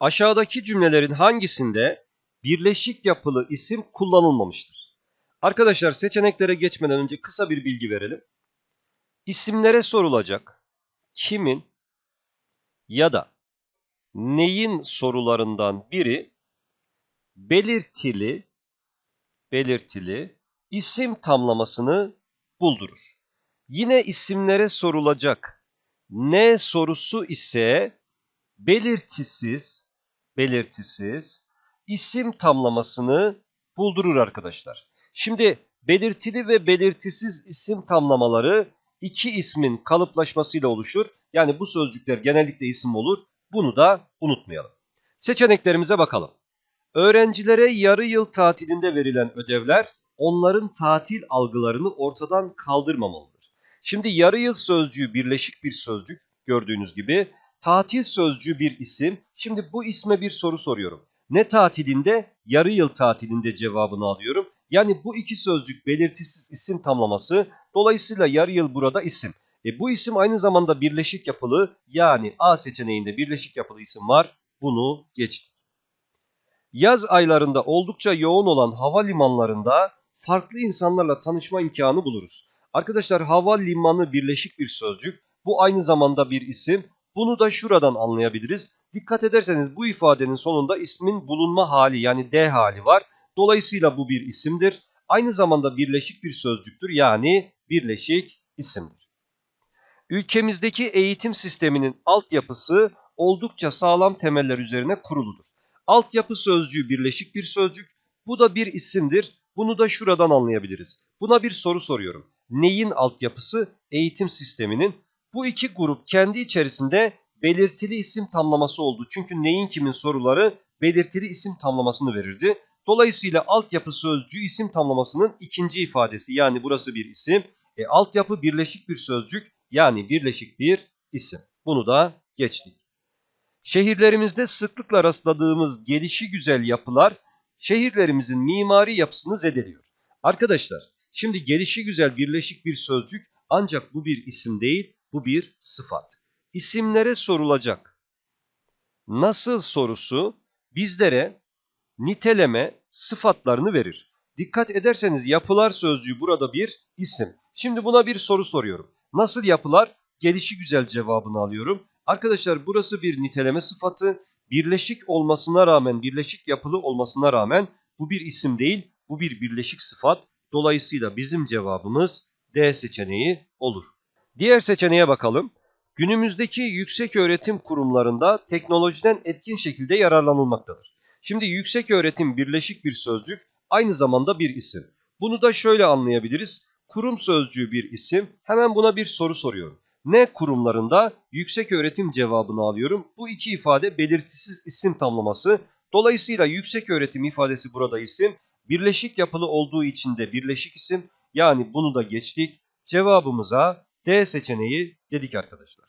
Aşağıdaki cümlelerin hangisinde birleşik yapılı isim kullanılmamıştır? Arkadaşlar seçeneklere geçmeden önce kısa bir bilgi verelim. İsimlere sorulacak kimin ya da neyin sorularından biri belirtili belirtili isim tamlamasını buldurur. Yine isimlere sorulacak ne sorusu ise belirtisiz belirtisiz isim tamlamasını buldurur arkadaşlar. Şimdi belirtili ve belirtisiz isim tamlamaları iki ismin kalıplaşmasıyla oluşur. Yani bu sözcükler genellikle isim olur. Bunu da unutmayalım. Seçeneklerimize bakalım. Öğrencilere yarı yıl tatilinde verilen ödevler onların tatil algılarını ortadan kaldırmamalıdır. Şimdi yarı yıl sözcüğü birleşik bir sözcük gördüğünüz gibi. Tatil sözcüğü bir isim. Şimdi bu isme bir soru soruyorum. Ne tatilinde? Yarı yıl tatilinde cevabını alıyorum. Yani bu iki sözcük belirtisiz isim tamlaması. Dolayısıyla yarı yıl burada isim. E bu isim aynı zamanda birleşik yapılı yani A seçeneğinde birleşik yapılı isim var. Bunu geçtik. Yaz aylarında oldukça yoğun olan havalimanlarında farklı insanlarla tanışma imkanı buluruz. Arkadaşlar havalimanı birleşik bir sözcük. Bu aynı zamanda bir isim. Bunu da şuradan anlayabiliriz. Dikkat ederseniz bu ifadenin sonunda ismin bulunma hali yani D hali var. Dolayısıyla bu bir isimdir. Aynı zamanda birleşik bir sözcüktür yani birleşik isimdir. Ülkemizdeki eğitim sisteminin altyapısı oldukça sağlam temeller üzerine kuruludur. Altyapı sözcüğü birleşik bir sözcük. Bu da bir isimdir. Bunu da şuradan anlayabiliriz. Buna bir soru soruyorum. Neyin altyapısı? Eğitim sisteminin. Bu iki grup kendi içerisinde belirtili isim tamlaması oldu. Çünkü neyin kimin soruları belirtili isim tamlamasını verirdi. Dolayısıyla altyapı sözcüğü isim tamlamasının ikinci ifadesi yani burası bir isim. E, altyapı birleşik bir sözcük yani birleşik bir isim. Bunu da geçtik. Şehirlerimizde sıklıkla rastladığımız gelişi güzel yapılar şehirlerimizin mimari yapısını zedeliyor. Arkadaşlar şimdi gelişi güzel birleşik bir sözcük ancak bu bir isim değil bu bir sıfat. İsimlere sorulacak nasıl sorusu bizlere niteleme sıfatlarını verir. Dikkat ederseniz yapılar sözcüğü burada bir isim. Şimdi buna bir soru soruyorum. Nasıl yapılar? Gelişi güzel cevabını alıyorum. Arkadaşlar burası bir niteleme sıfatı. Birleşik olmasına rağmen, birleşik yapılı olmasına rağmen bu bir isim değil, bu bir birleşik sıfat. Dolayısıyla bizim cevabımız D seçeneği olur. Diğer seçeneğe bakalım. Günümüzdeki yüksek öğretim kurumlarında teknolojiden etkin şekilde yararlanılmaktadır. Şimdi yüksek öğretim birleşik bir sözcük, aynı zamanda bir isim. Bunu da şöyle anlayabiliriz. Kurum sözcüğü bir isim. Hemen buna bir soru soruyorum. Ne kurumlarında yüksek öğretim cevabını alıyorum. Bu iki ifade belirtisiz isim tamlaması. Dolayısıyla yüksek öğretim ifadesi burada isim. Birleşik yapılı olduğu için de birleşik isim. Yani bunu da geçtik. Cevabımıza D seçeneği dedik arkadaşlar.